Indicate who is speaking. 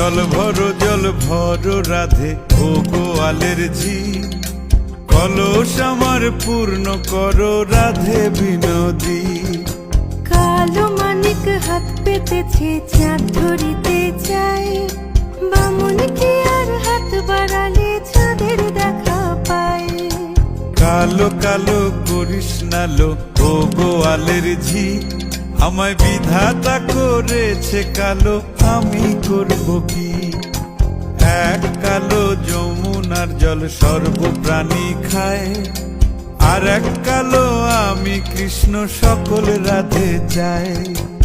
Speaker 1: জল ভরো জল ভরো রাধে ও গোয়ালের ঝি। কলস আমার পূর্ণ করো রাধে বিনোদী।
Speaker 2: কালো মানিক হাত পেতেছে চাঁদ ধরিতে চায়। বামুন কি আর হাত বাড়ালে চাঁদের দেখা পায়।
Speaker 1: কালো কালো করিস নালো ও গোয়ালের ঝি। আমায় বিধাতা করেছে কালো, আমি করব কি? এক কালো যমুনার জল সর্বপ্রাণী খায়, আর এক কালো আমি কৃষ্ণ সকল রাধে
Speaker 2: কথা